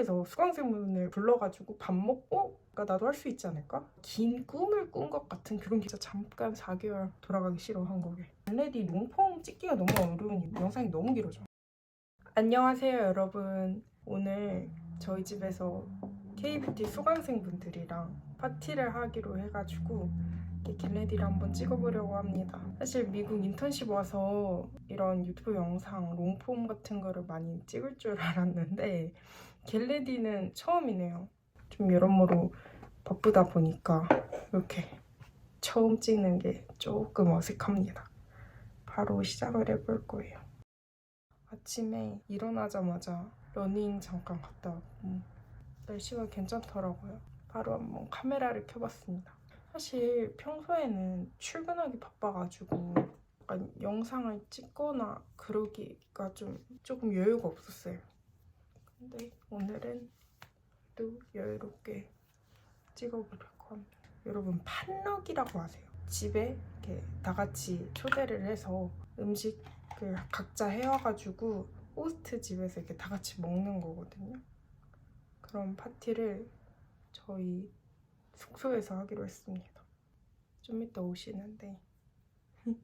숙소에서 수강생분을 불러가지고 밥 먹고 그러니까 나도 할 수 있지 않을까? 긴 꿈을 꾼 것 같은 게 진짜 잠깐 4개월 돌아가기 싫어 한국에 레디 롱폼 찍기가 너무 어려운 영상이 너무 길어져 안녕하세요 여러분 오늘 저희 집에서 KBT 수강생분들이랑 파티를 하기로 해가지고 겟레디를 한번 찍어보려고 합니다. 사실 미국 인턴십 와서 이런 유튜브 영상 롱폼 같은 거를 많이 찍을 줄 알았는데 겟레디는 처음이네요. 좀 여러모로 바쁘다 보니까 이렇게 처음 찍는 게 조금 어색합니다. 바로 시작을 해볼 거예요. 아침에 일어나자마자 러닝 잠깐 갔다 왔고 날씨가 괜찮더라고요. 바로 한번 카메라를 켜봤습니다. 사실 평소에는 출근하기 바빠가지고 영상을 찍거나 그러기가 좀 조금 여유가 없었어요. 근데 오늘은 또 여유롭게 찍어보려고 합니다. 여러분 판럭이라고 아세요? 집에 이렇게 다 같이 초대를 해서 음식을 각자 해와가지고 호스트 집에서 이렇게 다 같이 먹는 거거든요. 그런 파티를 저희 숙소에서 하기로 했습니다. 좀 이따 오시는데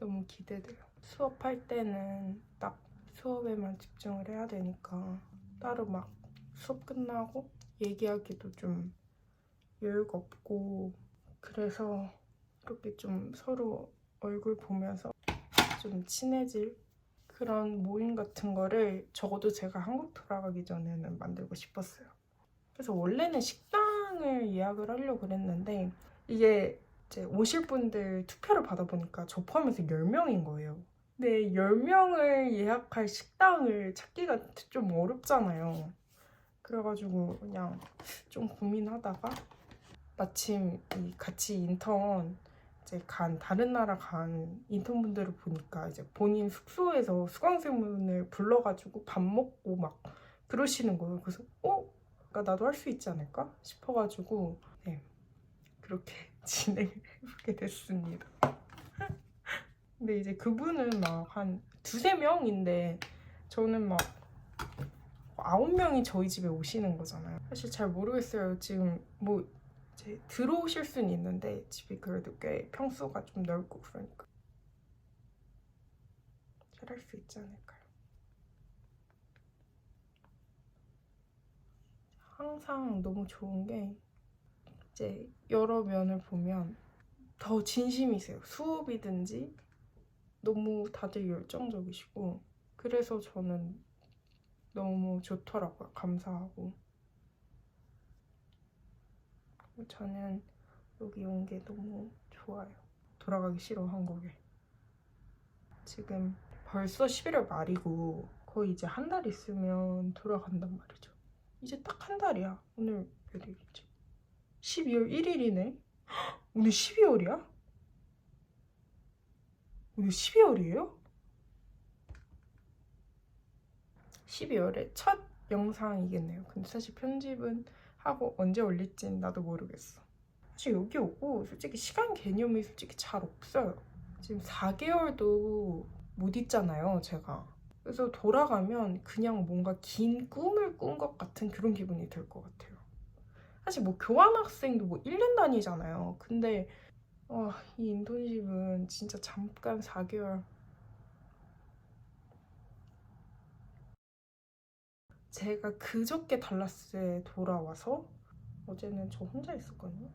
너무 기대돼요. 수업할 때는 딱 수업에만 집중을 해야 되니까 따로 막 수업 끝나고 얘기하기도 좀 여유가 없고 그래서 이렇게 좀 서로 얼굴 보면서 좀 친해질 그런 모임 같은 거를 적어도 제가 한국 돌아가기 전에는 만들고 싶었어요. 그래서 원래는 식당을 예약을 하려고 그랬는데 이게 이제 오실 분들 투표를 받아보니까 저 포함해서 10명인 거예요. 근데 10명을 예약할 식당을 찾기가 좀 어렵잖아요. 그래가지고 그냥 좀 고민하다가 마침 이 같이 인턴 이제 간 다른 나라 간 인턴분들을 보니까 이제 본인 숙소에서 수강생분을 불러가지고 밥 먹고 막 그러시는 거예요. 그래서 어? 그러니까 나도 할 수 있지 않을까 싶어가지고 네 그렇게 진행을 해보게 됐습니다. 근데 이제 그분은 막 한 두세 명인데 저는 막 아홉 명이 저희 집에 오시는 거잖아요. 사실 잘 모르겠어요. 지금 뭐 이제 들어오실 수는 있는데 집이 그래도 꽤 평수가 좀 넓고 그러니까 잘할 수 있지 않을까요? 항상 너무 좋은 게 이제 여러 면을 보면 더 진심이세요. 수업이든지 너무 다들 열정적이시고 그래서 저는 너무 좋더라고요. 감사하고 저는 여기 온 게 너무 좋아요. 돌아가기 싫어 한국에. 지금 벌써 11월 말이고 거의 이제 한 달 있으면 돌아간단 말이죠. 이제 딱 한 달이야. 오늘 몇 일이지? 12월 1일이네. 오늘 12월이야? 오늘 12월이에요? 12월에 첫 영상이겠네요. 근데 사실 편집은 하고 언제 올릴진 나도 모르겠어. 사실 여기 오고 솔직히 시간 개념이 솔직히 잘 없어요. 지금 4개월도 못 있잖아요, 제가. 그래서 돌아가면 그냥 뭔가 긴 꿈을 꾼 것 같은 그런 기분이 들 것 같아요. 사실 뭐 교환학생도 뭐 1년 다니잖아요. 근데 어, 이 인턴십은 진짜 잠깐 4개월 제가 그저께 달라스에 돌아와서 어제는 저 혼자 있었거든요.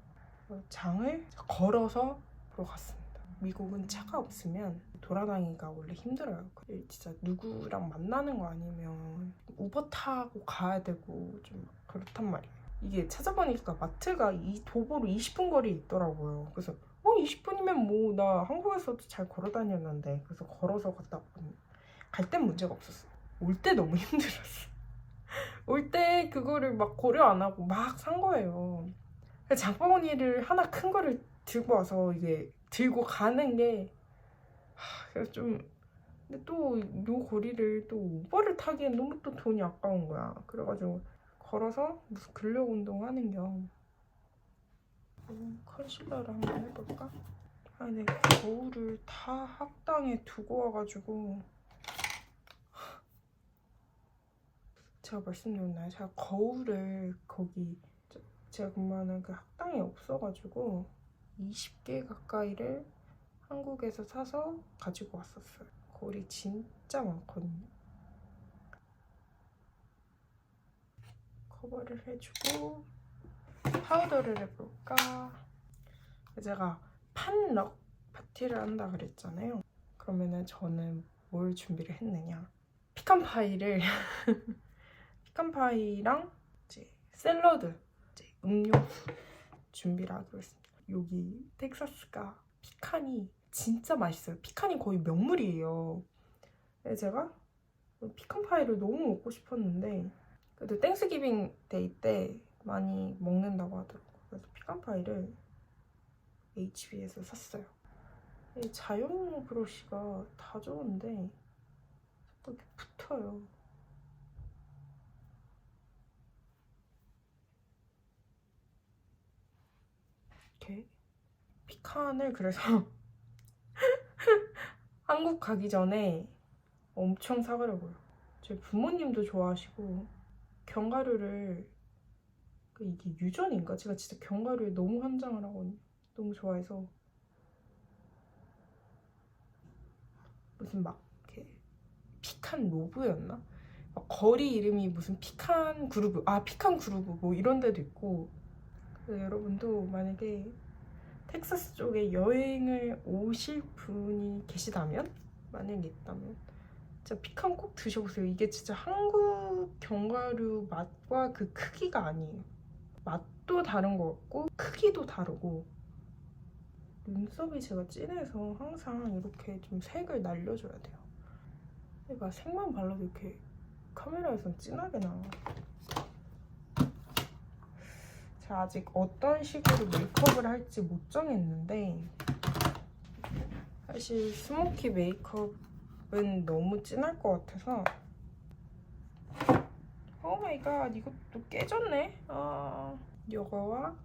어, 장을 걸어서 보러 갔습니다. 미국은 차가 없으면 돌아다니기가 원래 힘들어요. 진짜 누구랑 만나는 거 아니면 우버 타고 가야 되고 좀 그렇단 말이에요. 이게 찾아보니까 마트가 이 도보로 20분 거리에 있더라고요. 그래서 어 20분이면 뭐 나 한국에서도 잘 걸어 다녔는데 그래서 걸어서 갔다. 갈 땐 문제가 없었어요. 올때 너무 힘들었어. 올 때 그거를 막 고려 안 하고 막 산 거예요. 장바구니를 하나 큰 거를 들고 와서 이게 들고 가는 게 하, 그래서 좀 근데 또 요 거리를 또 우버를 타기엔 너무 또 돈이 아까운 거야. 그래가지고 걸어서 무슨 근력 운동 하는 겸 음, 컨실러를 한번 해볼까? 아, 내 거울을 다 학당에 두고 와가지고 제가 말씀드렸나요? 제가 거울을 거기 저- 제가 근무하는 그 학당에 없어가지고 20개 가까이를 한국에서 사서 가지고 왔었어요. 거울이 진짜 많거든요. 커버를 해주고 파우더를 해볼까? 제가 판럭 파티를 한다 그랬잖아요. 그러면은 저는 뭘 준비를 했느냐? 피칸 파이를 피칸 파이랑 이제 샐러드, 이제 음료수 준비를 하기로 했습니다. 여기 텍사스가 피칸이 진짜 맛있어요. 피칸이 거의 명물이에요. 제가 피칸 파이를 너무 먹고 싶었는데 그래도 땡스기빙 데이 때 많이 먹는다고 하더라고요. 그래서 피칸 파이를 HB에서 샀어요. 이 자연 브러쉬가 다 좋은데 자꾸 이렇게 붙어요. 이렇게 피칸을 그래서 한국 가기 전에 엄청 사가려고요. 저희 부모님도 좋아하시고 견과류를 그 이게 유전인가? 제가 진짜 견과류에 너무 환장을 하거든요. 너무 좋아해서 무슨 막 이렇게 피칸 로브였나? 막 거리 이름이 무슨 피칸 그루브 아 피칸 그루브 뭐 이런 데도 있고 여러분도 만약에 텍사스 쪽에 여행을 오실 분이 계시다면 만약에 있다면 진짜 피칸 꼭 드셔보세요. 이게 진짜 한국 견과류 맛과 그 크기가 아니에요. 맛도 다른 것 같고 크기도 다르고 눈썹이 제가 진해서 항상 이렇게 좀 색을 날려줘야 돼요. 얘가 색만 발라도 이렇게 카메라에선 진하게 나와. 제가 아직 어떤 식으로 메이크업을 할지 못 정했는데 사실 스모키 메이크업은 너무 진할 것 같아서 오 마이 갓 이것도 깨졌네. 아 요거와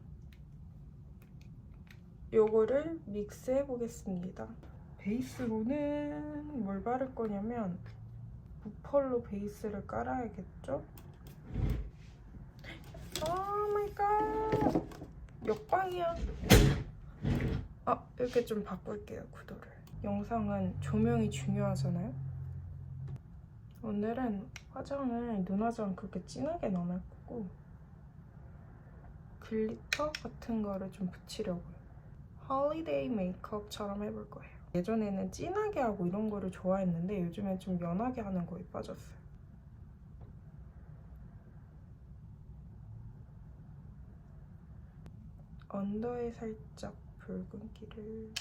요거를 믹스해 보겠습니다. 베이스로는 뭘 바를 거냐면 부펄로 베이스를 깔아야겠죠? 오 마이 갓 역광이야. 아 이렇게 좀 바꿀게요 구도를. 영상은 조명이 중요하잖아요 오늘은 화장을 눈화장 그렇게 진하게 안할 거고 글리터 같은 거를 좀 붙이려고요. 홀리데이 메이크업처럼 해볼 거예요. 예전에는 진하게 하고 이런 거를 좋아했는데 요즘엔 좀 연하게 하는 거에 빠졌어요. 언더에 살짝 붉은기를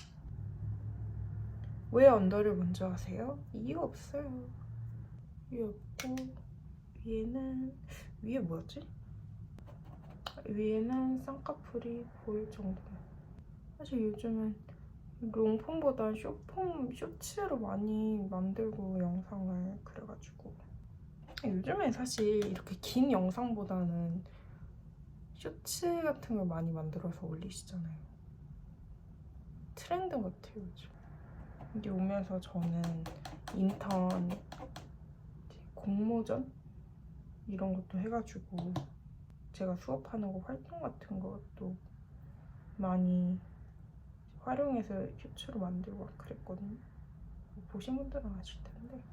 왜 언더를 먼저 하세요? 이유 없어요. 없고 위에는 위에 뭐였지? 위에는 쌍꺼풀이 보일 정도만 사실 요즘은 롱폼보다 쇼폼 쇼츠로 많이 만들고 영상을 그래가지고. 요즘에 사실 이렇게 긴 영상보다는 쇼츠 같은 걸 많이 만들어서 올리시잖아요. 트렌드 같아요 요즘. 여기 오면서 저는 인턴 공모전? 이런 것도 해가지고 제가 수업하는 거 활동 같은 것도 많이 활용해서 쇼츠로 만들고 막 그랬거든요. 보신 분들은 아실 텐데.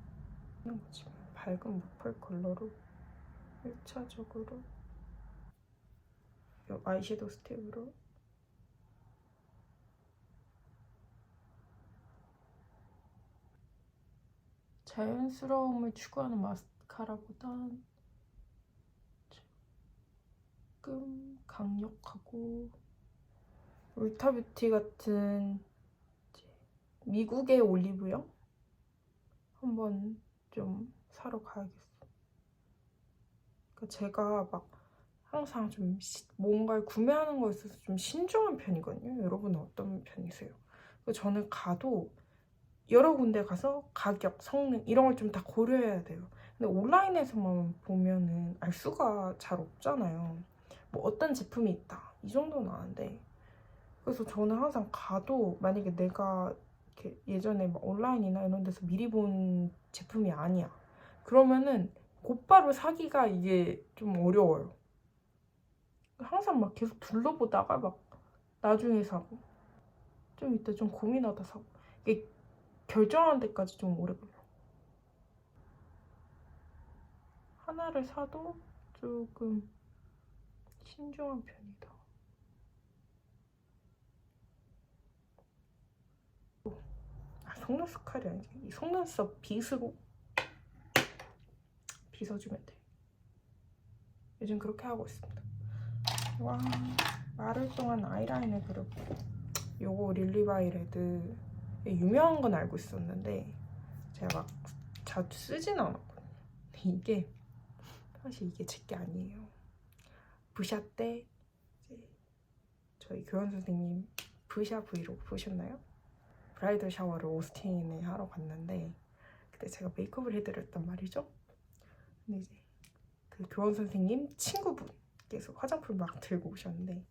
이런 거지. 밝은 무펄 컬러로 1차적으로 이 아이섀도우 스틱으로 자연스러움을 추구하는 마스카라보단 조금 강력하고 울타뷰티 같은 미국의 올리브영 한번 좀 사러 가야겠어. 그러니까 제가 막 항상 좀 시- 뭔가를 구매하는 거에 있어서 좀 신중한 편이거든요. 여러분은 어떤 편이세요? 저는 가도 여러 군데 가서 가격, 성능 이런 걸 좀 다 고려해야 돼요. 근데 온라인에서만 보면은 알 수가 잘 없잖아요. 뭐 어떤 제품이 있다 이 정도는 아는데 그래서 저는 항상 가도 만약에 내가 이렇게 예전에 막 온라인이나 이런 데서 미리 본 제품이 아니야 그러면은 곧바로 사기가 이게 좀 어려워요. 항상 막 계속 둘러보다가 막 나중에 사고 좀 이따 좀 고민하다 사고 이게 결정하는 데까지 좀 오래 걸려. 하나를 사도 조금 신중한 편이다. 아, 속눈썹 칼이 아니지. 이 속눈썹 빗으로 빗어주면 돼. 요즘 그렇게 하고 있습니다. 와, 마를 동안 아이라인을 그렸고 요거 릴리바이 레드 유명한 건 알고 있었는데 제가 막 자주 쓰진 않았거든요. 이게 사실 이게 제 게 아니에요. 부샤 때 저희 교원 선생님 부샤 브이로그 보셨나요? 브라이덜 샤워를 오스틴에 하러 갔는데 그때 제가 메이크업을 해드렸단 말이죠. 근데 이제 그 교원 선생님 친구분께서 화장품 막 들고 오셨는데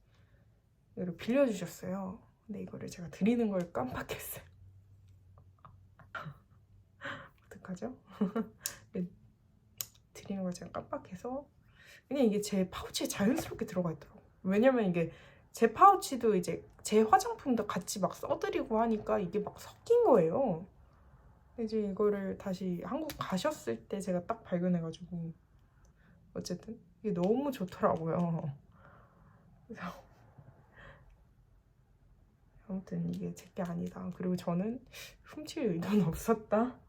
이거를 빌려주셨어요. 근데 이거를 제가 드리는 걸 깜빡했어요. 어떡하죠? 드리는 걸 제가 깜빡해서 그냥 이게 제 파우치에 자연스럽게 들어가 있더라고요. 왜냐면 이게 제 파우치도 이제 제 화장품도 같이 막 써드리고 하니까 이게 막 섞인 거예요. 이제 이거를 다시 한국 가셨을 때 제가 딱 발견해가지고 어쨌든 이게 너무 좋더라고요. 그래서 아무튼 이게 제게 아니다. 그리고 저는 훔칠 의도는 없었다.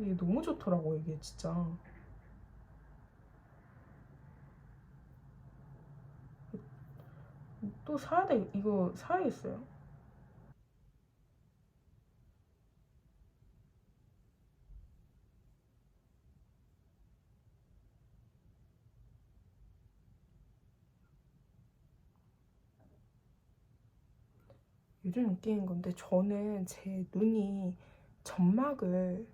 이게 너무 좋더라고 이게 진짜. 또 사야 돼. 이거 사야겠어요. 요즘 웃기는 건데 저는 제 눈이 점막을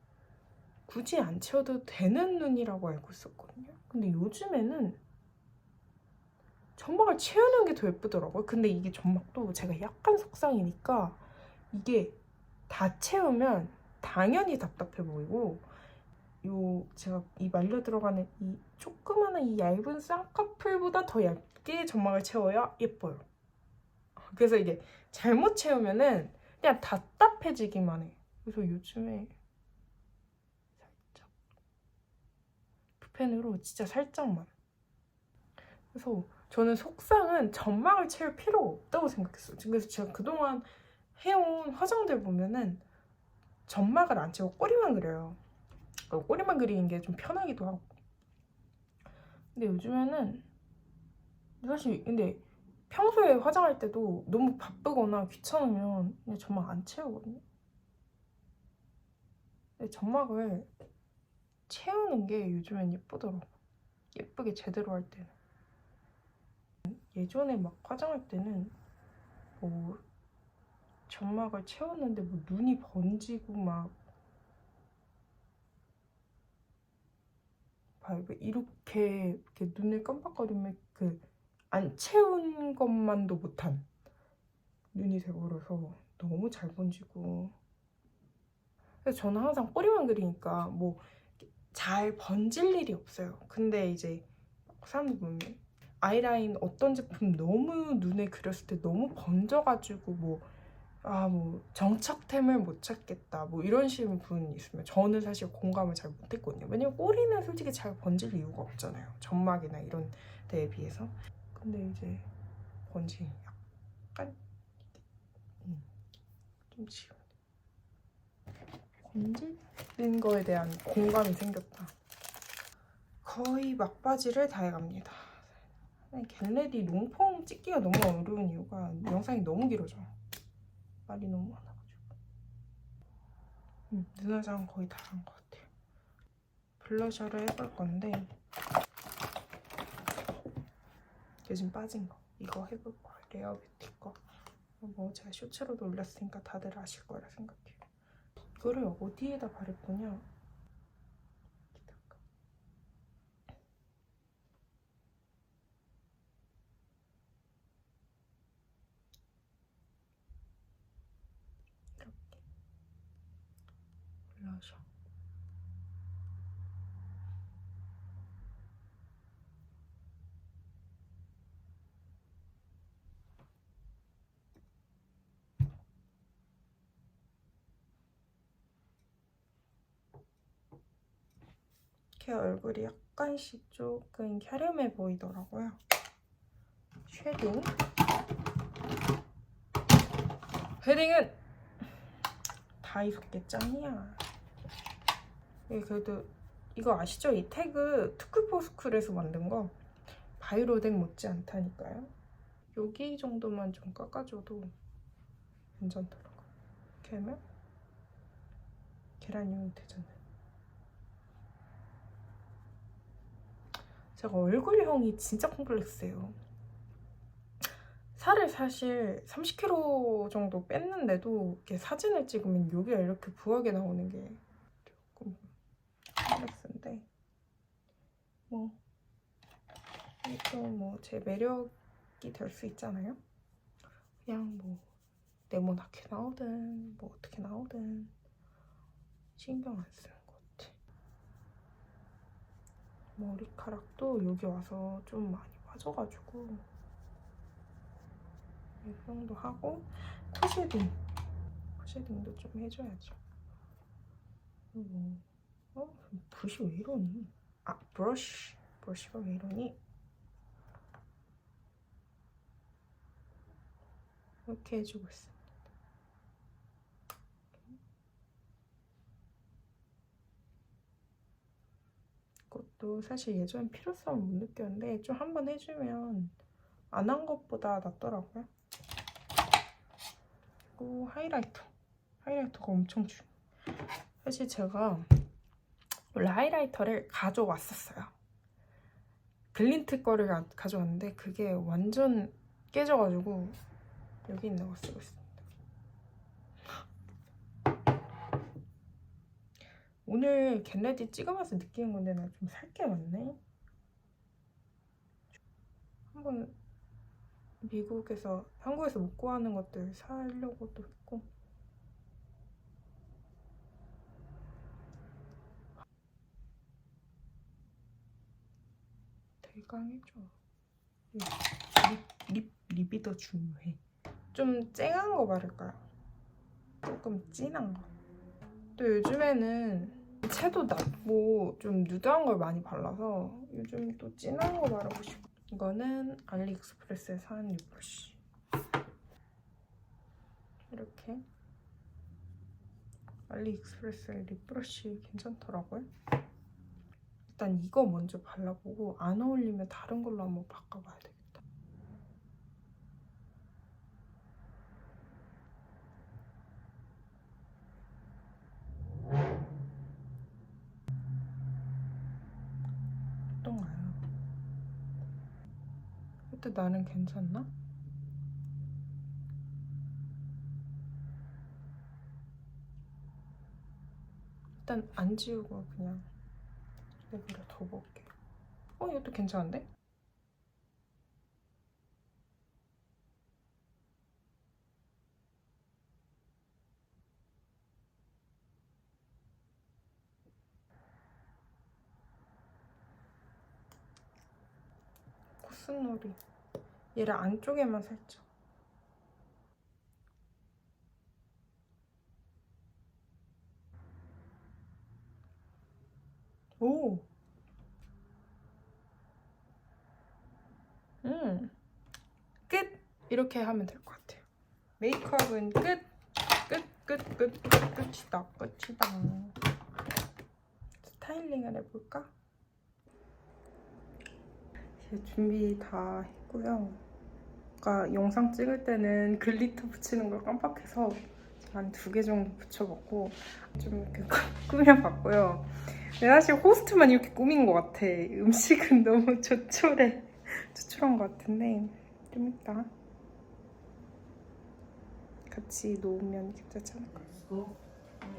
굳이 안 채워도 되는 눈이라고 알고 있었거든요. 근데 요즘에는 점막을 채우는 게 더 예쁘더라고요. 근데 이게 점막도 제가 약간 속상이니까 이게 다 채우면 당연히 답답해 보이고 요 제가 이 말려 들어가는 이 조그마한 이 얇은 쌍꺼풀보다 더 얇게 점막을 채워야 예뻐요. 그래서 이게 잘못 채우면은 그냥 답답해지기만 해. 그래서 요즘에 살짝 붓 펜으로 진짜 살짝만. 그래서 저는 속상은 점막을 채울 필요가 없다고 생각했어요. 그래서 제가 그동안 해온 화장들 보면은 점막을 안 채우고 꼬리만 그려요. 꼬리만 그리는 게 좀 편하기도 하고. 근데 요즘에는 사실 근데 평소에 화장할 때도 너무 바쁘거나 귀찮으면 그냥 점막 안 채우거든요. 근데 점막을 채우는 게 요즘엔 예쁘더라고. 예쁘게 제대로 할 때는. 예전에 막 화장할 때는 뭐 점막을 채웠는데 뭐 눈이 번지고 막. 이렇게 이렇게 눈을 깜빡거리면 그 안 채운 것만도 못한 눈이 돼버려서 너무 잘 번지고 그래서 저는 항상 꼬리만 그리니까 뭐 잘 번질 일이 없어요. 근데 이제 사람들 보면 아이라인 어떤 제품 너무 눈에 그렸을 때 너무 번져가지고 뭐 아, 뭐, 정착템을 못 찾겠다. 뭐, 이런 식의 분이 있으면 저는 사실 공감을 잘 못했거든요. 왜냐면 꼬리는 솔직히 잘 번질 이유가 없잖아요. 점막이나 이런 데에 비해서. 근데 이제 번지 약간, 음, 좀 지워. 번지는 거에 대한 공감이 생겼다. 거의 막바지를 다 해갑니다. 겟레디 롱폼 찍기가 너무 어려운 이유가 영상이 너무 길어져. 말이 너무 많아가지고. 음, 눈화장 거의 다 한 것 같아요. 블러셔를 해볼 건데 요즘 빠진 거 이거 해볼 거예요. 레어뷰티 거. 뭐 제가 쇼츠로도 올렸으니까 다들 아실 거라 생각해요. 이거를 어디에다 바를 거냐? 블러셔. 이렇게 얼굴이 약간씩 조금 갸름해 보이더라고요. 쉐딩. 헤딩은 다이소께 짱이야. 이게 그래도 이거 아시죠? 이 태그 투쿨포스쿨에서 만든 거 바이로덱 못지 않다니까요. 여기 정도만 좀 깎아줘도 괜찮더라고요. 이렇게 하면 계란형이 되잖아요. 제가 얼굴형이 진짜 콤플렉스예요. 살을 사실 30kg 정도 뺐는데도 이렇게 사진을 찍으면 여기가 이렇게 부하게 나오는 게 조금 콤플렉스인데 뭐 이것도 뭐 제 매력이 될 수 있잖아요. 그냥 뭐 네모나게 나오든 뭐 어떻게 나오든 신경 안 쓰는 것 같아. 머리카락도 여기 와서 좀 많이 빠져가지고 이 정도 하고 코 쉐딩 코 쉐딩도 좀 해줘야죠. 그리고 어 붓이 왜 이러니? 아 브러쉬 브러쉬가 왜 이러니? 이렇게 해주고 있습니 것도 사실 예전 필요성을 못 느꼈는데 좀 한번 해주면 안 한 것보다 낫더라고요. 그리고 하이라이터. 하이라이터가 엄청 중요해요. 사실 제가 원래 하이라이터를 가져왔었어요. 글린트 거를 가- 가져왔는데 그게 완전 깨져가지고 여기 있는 거 쓰고 있습니 오늘 겟레디 찍으면서 느끼는 건데 나 좀 살 게 많네. 한번 미국에서 한국에서 못 구하는 것들 사려고도 했고 대강해져. 립, 립, 립이 더 중요해. 좀 쨍한 거 바를까요? 조금 진한 거. 또 요즘에는 채도 낮고 좀 누드한 걸 많이 발라서 요즘 또 진한 거 바르고 싶어. 이거는 알리익스프레스에 산 립브러쉬. 이렇게 알리익스프레스의 립브러쉬 괜찮더라고요. 일단 이거 먼저 발라보고 안 어울리면 다른 걸로 한번 바꿔봐야 되겠다. 어떤가요? 그때 나는 괜찮나? 일단 안 지우고 그냥 내버려 둬볼게. 어 이것도 괜찮은데? 코스놀이 얘를 안쪽에만 살짝 오! 음. 끝! 이렇게 하면 될 것 같아요. 메이크업은 끝! 끝! 끝! 끝! 끝! 끝이다. 끝이다. 스타일링을 해볼까? 이제 준비 다 했고요. 아까 영상 찍을 때는 글리터 붙이는 걸 깜빡해서 한 두 개 정도 붙여봤고 좀 이렇게 꾸며봤고요. 근데 사실 호스트만 이렇게 꾸민 것 같아. 음식은 너무 조촐해. 조촐한 것 같은데 좀 이따 같이 놓으면 괜찮지 않을까? School.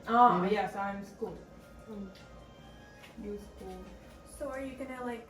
아, yes, I'm school. New school. So are you gonna like